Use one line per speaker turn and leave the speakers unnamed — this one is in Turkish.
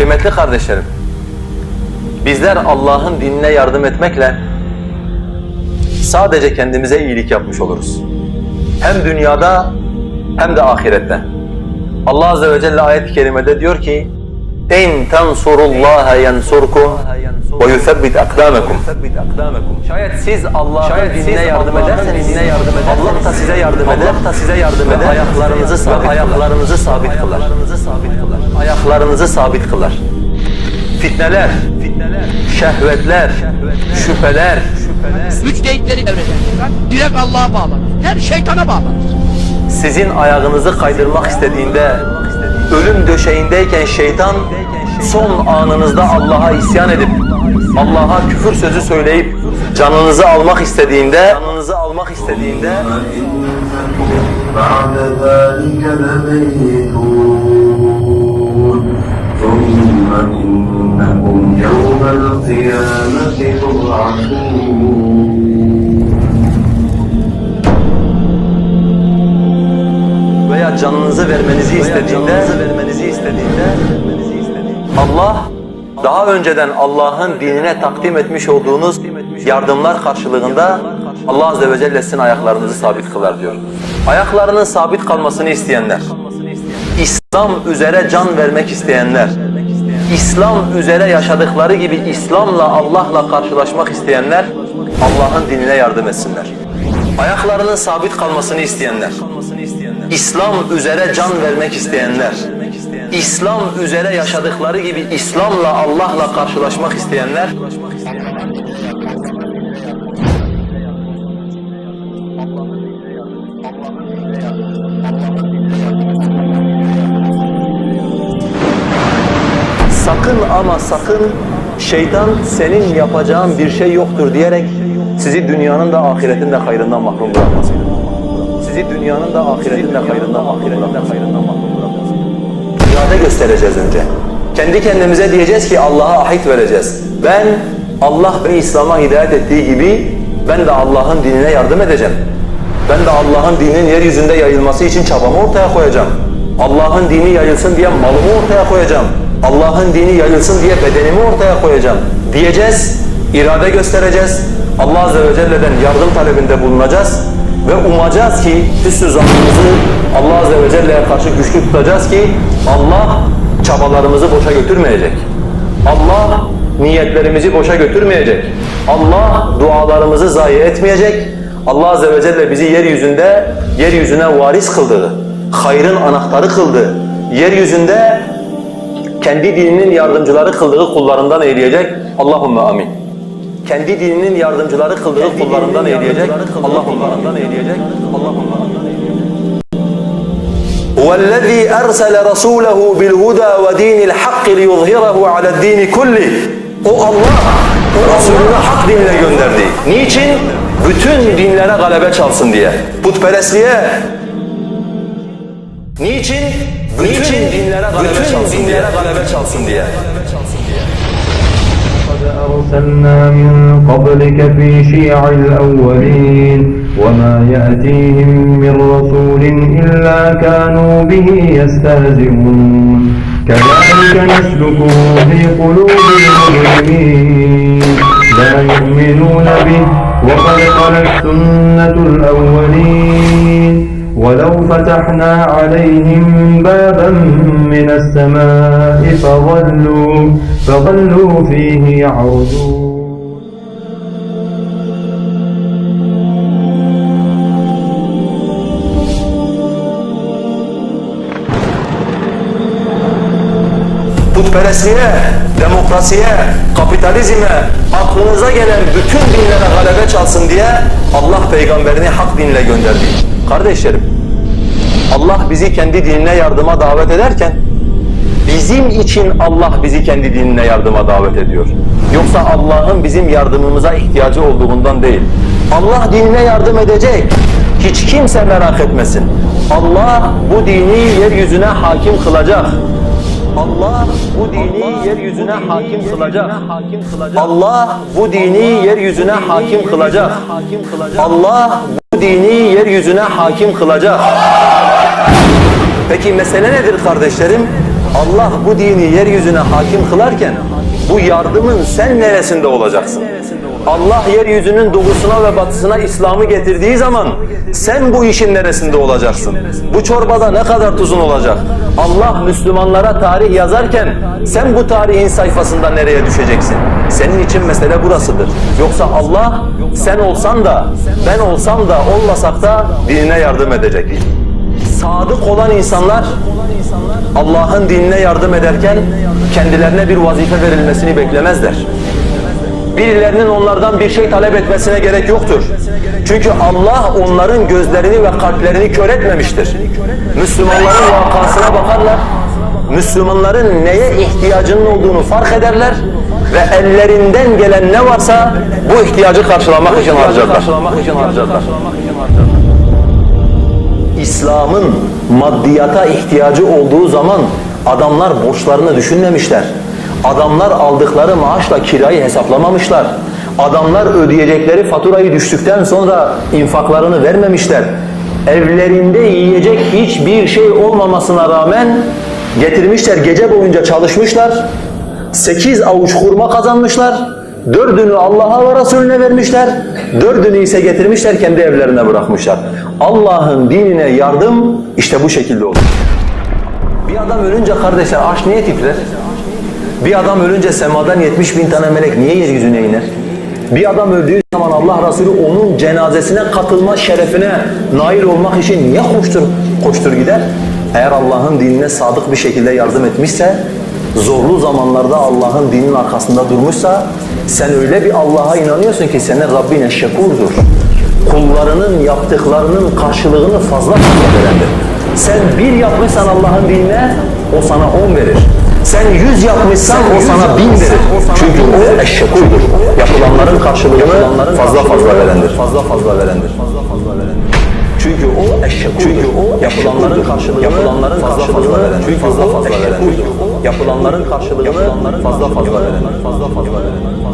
Kıymetli kardeşlerim, bizler Allah'ın dinine yardım etmekle sadece kendimize iyilik yapmış oluruz. Hem dünyada hem de ahirette. Allah azze ve celle ayet-i kerimede diyor ki: "En tansurullaha yensurkum ve yuthabbit akdamakum." Şayet siz Allah'ın dinine yardım ederseniz, dinine yardım ederseniz Allah da size yardım eder. Allah da size yardım eder. Ayaklarınızı sabit ayaklarınızı sabit kılar. Ayaklarınızı sabit kılar. Fitneler, fitneler, şehvetler, şüpheler,
Müçtehitleri devrede. Direkt Allah'a bağlanır. Her şeytana bağlanır.
sizin ayağınızı kaydırmak istediğinde, ölüm döşeğindeyken şeytan son anınızda Allah'a isyan edip, Allah'a küfür sözü söyleyip canınızı almak istediğinde, canınızı almak istediğinde canınızı vermenizi istediğinde, vermenizi istediğinde Allah daha önceden Allah'ın dinine takdim etmiş olduğunuz yardımlar karşılığında Allah azze ve celle sizin ayaklarınızı sabit kılar diyor. Ayaklarının sabit kalmasını isteyenler, İslam üzere can vermek isteyenler, İslam üzere yaşadıkları gibi İslam'la Allah'la karşılaşmak isteyenler Allah'ın dinine yardım etsinler. Ayaklarının sabit kalmasını isteyenler, İslam üzere can vermek isteyenler, İslam üzere yaşadıkları gibi İslam'la Allah'la karşılaşmak isteyenler sakın ama sakın şeytan senin yapacağın bir şey yoktur diyerek sizi dünyanın da ahiretin de hayrından mahrum bırakmasın. Sizi dünyanın da ahiretin de hayrından ahiretin de hayrından mahrum bırakmasın. İrade göstereceğiz önce. Kendi kendimize diyeceğiz ki Allah'a ahit vereceğiz. Ben Allah beni İslam'a hidayet ettiği gibi ben de Allah'ın dinine yardım edeceğim. Ben de Allah'ın dininin yeryüzünde yayılması için çabamı ortaya koyacağım. Allah'ın dini yayılsın diye malımı ortaya koyacağım. Allah'ın dini yayılsın diye bedenimi ortaya koyacağım diyeceğiz, irade göstereceğiz. Allah Azze ve Celle'den yardım talebinde bulunacağız ve umacağız ki üstü zannımızı Allah Azze ve Celle'ye karşı güçlü tutacağız ki Allah çabalarımızı boşa götürmeyecek. Allah niyetlerimizi boşa götürmeyecek. Allah dualarımızı zayi etmeyecek. Allah Azze ve Celle bizi yeryüzünde, yeryüzüne varis kıldığı, hayrın anahtarı kıldığı, yeryüzünde kendi dininin yardımcıları kıldığı kullarından eyleyecek. Allahümme amin Kendi dininin yardımcıları kıldığı kullarından eyleyecek. Allahümme amin. eyleyecek. Allahümme amin. هو الذي أرسل رسوله بالهدى ودين الحق ليظهره على الدين كله. O Allah, o Resulünü hak dinle gönderdi. Niçin? Bütün dinlere galebe çalsın diye. Putperestliğe, Niçin? Bütün dinlere galebe çalsın diye. galebe çalsın diye.
أرسلنا من قبلك في شيع الأولين وما يأتيهم من رسول إلا كانوا به يستهزئون. كذلك نسلكه في قلوب المجرمين. لا يؤمنون به وقد خلت سنة الأولين. ولو فتحنا عليهم بابا من السماء فظلوا فظلوا فيه يعرجون
Putperestliğe, demokrasiye, kapitalizme, aklınıza gelen bütün dinlere galebe çalsın diye Allah peygamberini hak dinle gönderdi. Kardeşlerim, Allah bizi kendi dinine yardıma davet ederken bizim için Allah bizi kendi dinine yardıma davet ediyor. Yoksa Allah'ın bizim yardımımıza ihtiyacı olduğundan değil. Allah dinine yardım edecek. Hiç kimse merak etmesin. Allah bu dini yeryüzüne hakim kılacak. Allah bu dini yeryüzüne hakim kılacak. Allah bu dini yeryüzüne hakim kılacak. Allah bu dini yeryüzüne hakim kılacak. Peki mesele nedir kardeşlerim? Allah bu dini yeryüzüne hakim kılarken bu yardımın sen neresinde olacaksın? Allah yeryüzünün doğusuna ve batısına İslam'ı getirdiği zaman sen bu işin neresinde olacaksın? Bu çorbada ne kadar tuzun olacak? Allah Müslümanlara tarih yazarken sen bu tarihin sayfasında nereye düşeceksin? Senin için mesele burasıdır. Yoksa Allah sen olsan da ben olsam da olmasak da dinine yardım edecek. Sadık olan insanlar Allah'ın dinine yardım ederken kendilerine bir vazife verilmesini beklemezler. Birilerinin onlardan bir şey talep etmesine gerek yoktur. Çünkü Allah onların gözlerini ve kalplerini kör etmemiştir. Müslümanların vakasına bakarlar, Müslümanların neye ihtiyacının olduğunu fark ederler ve ellerinden gelen ne varsa bu ihtiyacı karşılamak için harcarlar. İslam'ın maddiyata ihtiyacı olduğu zaman adamlar borçlarını düşünmemişler. Adamlar aldıkları maaşla kirayı hesaplamamışlar. Adamlar ödeyecekleri faturayı düştükten sonra infaklarını vermemişler. Evlerinde yiyecek hiçbir şey olmamasına rağmen getirmişler gece boyunca çalışmışlar. Sekiz avuç hurma kazanmışlar. Dördünü Allah'a ve Resulüne vermişler. Dördünü ise getirmişler kendi evlerine bırakmışlar. Allah'ın dinine yardım işte bu şekilde olur. Bir adam ölünce kardeşler aş niye titrer? Bir adam ölünce semadan 70 bin tane melek niye yeryüzüne iner? Bir adam öldüğü zaman Allah Resulü onun cenazesine katılma şerefine nail olmak için niye koştur, koştur gider? Eğer Allah'ın dinine sadık bir şekilde yardım etmişse, zorlu zamanlarda Allah'ın dininin arkasında durmuşsa, sen öyle bir Allah'a inanıyorsun ki senin Rabbin eşşekurdur. Kullarının yaptıklarının karşılığını fazla fazla verendir. Sen bir yapmışsan Allah'ın dinine, o sana on verir. Sen yüz yapmışsan o sana bin verir. Çünkü o eşşekurdur. Yapılanların karşılığını fazla fazla verendir. Fazla fazla verendir. Fazla fazla verendir. Çünkü o. Çünkü o yapılanların karşılığını yapılanların fazla fazla verendir. Çünkü fazla fazla verendir. Yapılanların karşılığını fazla fazla verendir. Fazla fazla verendir.